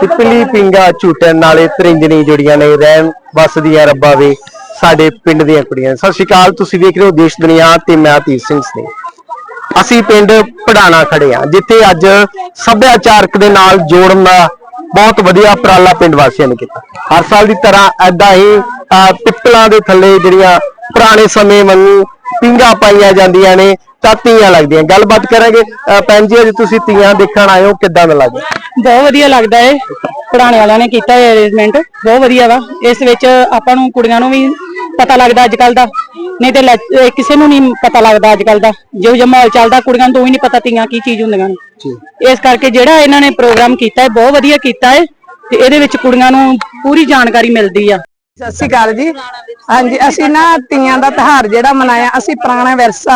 ਪਿਪਲੀ ਪਿੰਗਾ ਝੂਟਣ ਨਾਲੇ ਤਰਿੰਜਣੀ ਜੁੜੀਆਂ ਨੇ ਰਹਿਣ ਵਸਦੀਆਂ ਰੱਬਾ ਵੇ ਸਾਡੇ ਪਿੰਡ ਦੀਆਂ ਕੁੜੀਆਂ ਸਤਿ ਸ਼੍ਰੀ ਅਕਾਲ ਤੁਸੀਂ ਦੇਖ ਰਹੇ ਹੋ ਦੇਸ਼ ਦੁਨੀਆ ਤੇ ਮੈਂ ਅਤੀਤ ਸਿੰਘ ਸਿੰਘ ਅਸੀਂ ਪਿੰਡ ਪੜਾਣਾ ਖੜੇ ਆ ਜਿੱਥੇ ਅੱਜ ਸੱਭਿਆਚਾਰਕ ਦੇ ਨਾਲ ਜੋੜਨ ਦਾ ਬਹੁਤ ਵਧੀਆ ਉਪਰਾਲਾ ਪਿੰਡ ਵਾਸੀਆਂ ਨੇ ਕੀਤਾ। ਹਰ ਸਾਲ ਦੀ ਤਰ੍ਹਾਂ ਐਦਾਂ ਹੀ ਅਹ, ਪਿੱਪਲਾਂ ਦੇ ਥੱਲੇ ਜਿਹੜੀਆਂ ਪੁਰਾਣੇ ਸਮੇਂ ਵਾਂਗੂ ਪਿੰਗਾ ਪਾਈਆਂ ਜਾਂਦੀਆਂ ਨੇ ਤਾਂ ਤੀਆਂ ਲੱਗਦੀਆਂ। ਗੱਲਬਾਤ ਕਰਾਂਗੇ। ਅਹ, ਭੈਣ ਜੀ ਅੱਜ ਤੁਸੀਂ ਤੀਆਂ ਦੇਖਣ ਆਏ ਹੋ ਕਿੱਦਾਂ ਦਾ ਲੱਗਦਾ? ਬਹੁਤ ਵਧੀਆ ਲੱਗਦਾ ਏ। ਪੜਾਣੇ ਵਾਲਿਆਂ ਨੇ ਕੀਤਾ ਇਹ ਅਰੇਂਜਮੈਂਟ ਬਹੁਤ ਵਧੀਆ ਵਾ। ਇਸ ਵਿੱਚ ਆਪਾਂ ਨੂੰ ਕੁੜੀਆਂ ਨੂੰ ਵੀ ਪਤਾ ਲੱਗਦਾ ਅੱਜ ਕੱਲ ਦਾ। ਨਹੀਂ ਤੇ ਲੈ- ਇਹ ਕਿਸੇ ਨੂੰ ਨਹੀਂ ਪਤਾ ਲੱਗਦਾ ਅੱਜ ਕੱਲ ਦਾ। ਜੋ ਜਿਹਾ ਮਾਹੌਲ ਚੱਲਦਾ ਕੁੜੀਆਂ ਨੂੰ ਤਾਂ ਹੀ ਨਹੀਂ ਪਤਾ ਤੀਆਂ ਕੀ ਚੀਜ਼ ਹੁੰਦੀਆਂ ਨੇ। ਇਸ ਕਰਕੇ ਜਿਹੜਾ ਇਹਨਾਂ ਨੇ ਪ੍ਰੋਗਰਾਮ ਕੀਤਾ ਹੈ ਬਹੁਤ ਵਧੀਆ ਕੀਤਾ ਹੈ ਤੇ ਇਹਦੇ ਵਿੱਚ ਕੁੜੀਆਂ ਨੂੰ ਪੂਰੀ ਜਾਣਕਾਰੀ ਮਿਲਦੀ ਆ। ਸਤਿ ਸ਼੍ਰੀ ਅਕਾਲ ਜੀ। ਹਾਂਜੀ, ਅਸੀਂ ਨਾ ਤੀਆਂ ਦਾ ਤਿਹਾਰ ਜਿਹੜਾ ਮਨਾਇਆ, ਅਸੀਂ ਪੁਰਾਣਾ ਵਿਰਸਾ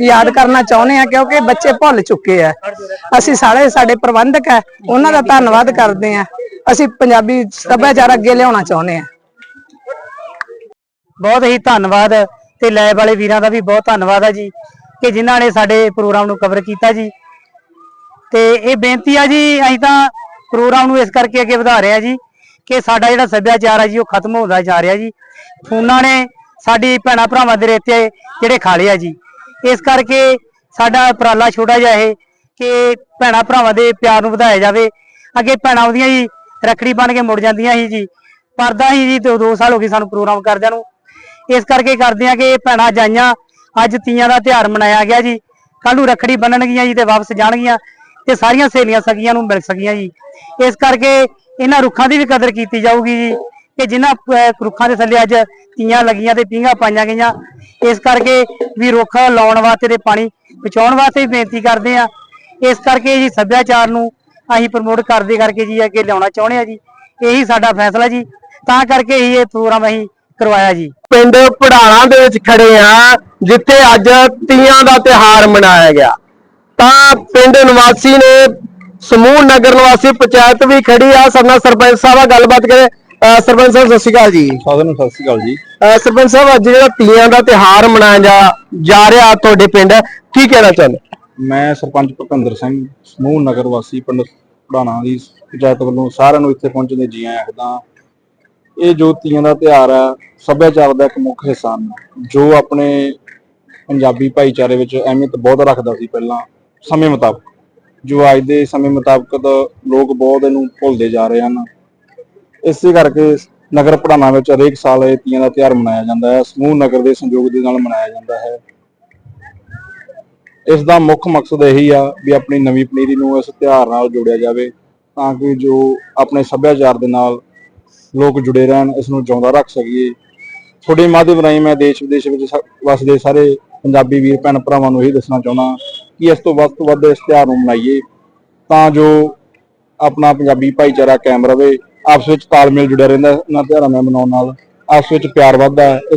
ਯਾਦ ਕਰਨਾ ਚਾਹੁੰਦੇ ਆ ਕਿਉਂਕਿ ਬੱਚੇ ਭੁੱਲ ਚੁੱਕੇ ਆ। ਅਸੀਂ ਸਾਰੇ ਸਾਡੇ ਪ੍ਰਬੰਧਕ ਆ, ਉਹਨਾਂ ਦਾ ਧੰਨਵਾਦ ਕਰਦੇ ਆ ਅਸੀਂ ਪੰਜਾਬੀ ਸੱਭਿਆਚਾਰ ਅੱਗੇ ਲਿਆਉਣਾ ਚਾਹੁੰਦੇ ਆ ਬਹੁਤ ਹੀ ਧੰਨਵਾਦ ਤੇ ਲੈਬ ਵਾਲੇ ਵੀਰਾਂ ਦਾ ਵੀ ਬਹੁਤ ਧੰਨਵਾਦ ਆ ਜੀ, ਕਿ ਜਿਨ੍ਹਾਂ ਨੇ ਸਾਡੇ ਪ੍ਰੋਗਰਾਮ ਨੂੰ ਕਵਰ ਕੀਤਾ ਜੀ। ਤੇ ਇਹ ਬੇਨਤੀ ਆ ਜੀ, ਅਸੀਂ ਤਾਂ ਪ੍ਰੋਗਰਾਮ ਨੂੰ ਇਸ ਕਰਕੇ ਅੱਗੇ ਵਧਾ ਰਹੇ ਆ ਜੀ ਕਿ ਸਾਡਾ ਜਿਹੜਾ ਸੱਭਿਆਚਾਰ ਹੈ ਜੀ, ਉਹ ਖਤਮ ਹੁੰਦਾ ਜਾ ਰਿਹਾ ਜੀ। ਫੋਨਾਂ ਨੇ ਸਾਡੀ ਭੈਣਾ ਭਰਾਵਾਂ ਦੇ ਰੇਤੇ ਜਿਹੜੇ ਖਾ ਲਏ ਜੀ। ਇਸ ਕਰਕੇ ਸਾਡਾ ਉਪਰਾਲਾ ਛੋਟਾ ਜਿਹਾ ਇਹ ਕਿ ਭੈਣਾ ਭਰਾਵਾਂ ਦੇ ਪਿਆਰ ਨੂੰ ਵਧਾਇਆ ਜਾਵੇ। ਅੱਗੇ ਭੈਣਾਂ ਉਹਦੀਆਂ ਜੀ ਰੱਖੜੀ ਬਣ ਕੇ ਮੁੜ ਜਾਂਦੀਆਂ ਸੀ ਜੀ। ਪਰਦਾ ਹੀ ਜੀ, ਤੇ 2 ਸਾਲ ਹੋ ਗਏ ਸਾਨੂੰ ਪ੍ਰੋਗਰਾਮ ਕਰਦਿਆਂ ਨੂੰ। ਇਸ ਕਰਕੇ ਕਰਦੇ ਆ ਕਿ ਇਹ ਭੈਣਾਂ ਜਾਈਆਂ, ਅੱਜ ਤੀਆਂ ਦਾ ਤਿਉਹਾਰ ਮਨਾਇਆ ਗਿਆ ਜੀ। ਕੱਲ ਨੂੰ ਰੱਖੜੀ ਬੰਨਣਗੀਆਂ ਜੀ ਤੇ ਵਾਪਸ ਜਾਣਗੀਆਂ। ਤੇ ਸਾਰੀਆਂ ਸਹੇਲੀਆਂ ਸਗੀਆਂ ਨੂੰ ਮਿਲ ਸਕੀਆਂ ਜੀ। ਇਸ ਕਰਕੇ ਇਹਨਾਂ ਰੁੱਖਾਂ ਦੀ ਵੀ ਕਦਰ ਕੀਤੀ ਜਾਊਗੀ ਜੀ। ਕਿ ਜਿਨ੍ਹਾਂ ਅਹ, ਰੁੱਖਾਂ ਦੇ ਥੱਲੇ ਅੱਜ ਤੀਆਂ ਲੱਗੀਆਂ ਤੇ ਪੀਂਘਾਂ ਪਾਈਆਂ ਗਈਆਂ। ਇਸ ਕਰਕੇ ਵੀ ਰੁੱਖ ਲਾਉਣ ਵਾਸਤੇ ਤੇ ਪਾਣੀ ਬਚਾਉਣ ਵਾਸਤੇ ਵੀ ਬੇਨਤੀ ਕਰਦੇ ਆ ਇਸ ਕਰਕੇ ਜੀ ਸੱਭਿਆਚਾਰ ਨੂੰ ਅਸੀਂ ਪ੍ਰਮੋਟ ਕਰਦੇ ਕਰਕੇ ਜੀ ਅੱਗੇ ਲਿਆਉਣਾ ਚਾਹੁੰਦੇ ਆ ਜੀ। ਇਹੀ ਸਾਡਾ ਫੈਸਲਾ ਜੀ। ਤਾਂ ਕਰਕੇ ਹੀ ਇਹ ਪ੍ਰੋਗਰਾਮ ਅਸੀਂ ਕਰਵਾਇਆ ਜੀ। ਪਿੰਡ ਪੜਾਣਾ ਦੇ ਵਿੱਚ ਖੜੇ ਆ ਜਿੱਥੇ ਅੱਜ ਤੀਆਂ ਦਾ ਤਿਹਾਰ ਮਨਾਇਆ ਗਿਆ। ਤਾਂ ਪਿੰਡ ਨਿਵਾਸੀ ਨੇ ਸਮੂਹ ਨਗਰ ਨਿਵਾਸੀ ਪੰਚਾਇਤ ਵੀ ਖੜੀ ਆ। ਸਰਨਾ ਸਰਪੰਚ ਸਾਹਿਬ ਨਾਲ ਗੱਲਬਾਤ ਕਰੇ। ਅਹ ਸਰਪੰਚ ਸਾਹਿਬ ਸਤਿ ਸ਼੍ਰੀ ਅਕਾਲ ਜੀ। ਸਾਰਿਆਂ ਨੂੰ ਸਤਿ ਸ਼੍ਰੀ ਅਕਾਲ ਜੀ। ਅਹ ਸਰਪੰਚ ਸਾਹਿਬ ਅੱਜ ਜਿਹੜਾ ਤੀਆਂ ਦਾ ਤਿਹਾਰ ਮਨਾਇਆ ਜਾ ਜਾ ਰਿਹਾ ਤੁਹਾਡੇ ਪਿੰਡ ਕੀ ਕਹਿਣਾ ਚਾਹੁੰਦੇ? ਮੈਂ ਸਰਪੰਚ ਭੁਪਿੰਦਰ ਸਿੰਘ ਸਮੂਹ ਨਗਰ ਵਾਸੀ ਪਿੰਡ ਪੜਾਣਾ ਦੀ ਪੰਚਾਇਤ ਵੱਲੋਂ ਸਾਰਿਆਂ ਨੂੰ ਇੱਥੇ ਪਹੁੰਚਣ ਦੇ ਜੀ ਆਇਆਂ ਆਖਦਾ ਇਹ ਜੋ ਤੀਆਂ ਦਾ ਤਿਉਹਾਰ ਹੈ ਸੱਭਿਆਚਾਰ ਦਾ ਇੱਕ ਮੁੱਖ ਹਿੱਸਾ ਹਨ ਜੋ ਆਪਣੇ ਪੰਜਾਬੀ ਭਾਈਚਾਰੇ ਵਿੱਚ ਅਹਿਮੀਅਤ ਬਹੁਤ ਰੱਖਦਾ ਸੀ ਪਹਿਲਾਂ। ਸਮੇਂ ਮੁਤਾਬਕ, ਜੋ ਅੱਜ ਦੇ ਸਮੇਂ ਮੁਤਾਬਕ ਲੋਕ ਬਹੁਤ ਇਹਨੂੰ ਭੁੱਲਦੇ ਜਾ ਰਹੇ ਹਨ। ਇਸੇ ਕਰਕੇ ਨਗਰ ਪੜਾਣਾ ਵਿੱਚ ਹਰੇਕ ਸਾਲ ਇਹ ਤੀਆਂ ਦਾ ਤਿਉਹਾਰ ਮਨਾਇਆ ਜਾਂਦਾ ਹੈ। ਸਮੂਹ ਨਗਰ ਦੇ ਸੰਯੋਗ ਦੇ ਨਾਲ ਮਨਾਇਆ ਜਾਂਦਾ ਹੈ। ਇਸ ਦਾ ਮੁੱਖ ਮਕਸਦ ਇਹੀ ਆ ਵੀ ਆਪਣੀ ਨਵੀਂ ਪਨੀਰੀ ਨੂੰ ਇਸ ਤਿਉਹਾਰ ਨਾਲ ਜੋੜਿਆ ਜਾਵੇ, ਤਾਂ ਕਿ ਜੋ ਆਪਣੇ ਸੱਭਿਆਚਾਰ ਦੇ ਨਾਲ ਲੋਕ ਜੁੜੇ ਰਹਿਣ, ਇਸ ਨੂੰ ਜਿਉਂਦਾ ਰੱਖ ਸਕੀਏ। ਤੁਹਾਡੇ ਮਾਧਿਅਮ ਰਾਹੀਂ ਮੈਂ ਦੇਸ਼ ਵਿਦੇਸ਼ ਵਿੱਚ ਸ- ਵਸਦੇ ਸਾਰੇ ਪੰਜਾਬੀ ਵੀਰ ਭੈਣ ਭਰਾਵਾਂ ਨੂੰ ਇਹ ਦੱਸਣਾ ਚਾਹੁੰਦਾ ਕਿ ਇਸ ਤੋਂ ਵੱਧ ਤੋਂ ਵੱਧ ਇਸ ਤਿਉਹਾਰ ਨੂੰ ਮਨਾਈਏ, ਤਾਂ ਜੋ ਆਪਣਾ ਪੰਜਾਬੀ ਭਾਈਚਾਰਾ ਕਾਇਮ ਰਵੇ, ਆਪਸ ਵਿੱਚ ਤਾਲਮੇਲ ਜੁੜਿਆ ਰਹਿੰਦਾ ਇਹਨਾਂ ਤਿਉਹਾਰਾਂ ਨਾਲ ਮਨਾਉਣ ਨਾਲ, ਆਪਸ ਵਿੱਚ ਪਿਆਰ ਵੱਧਦਾ ਹੈ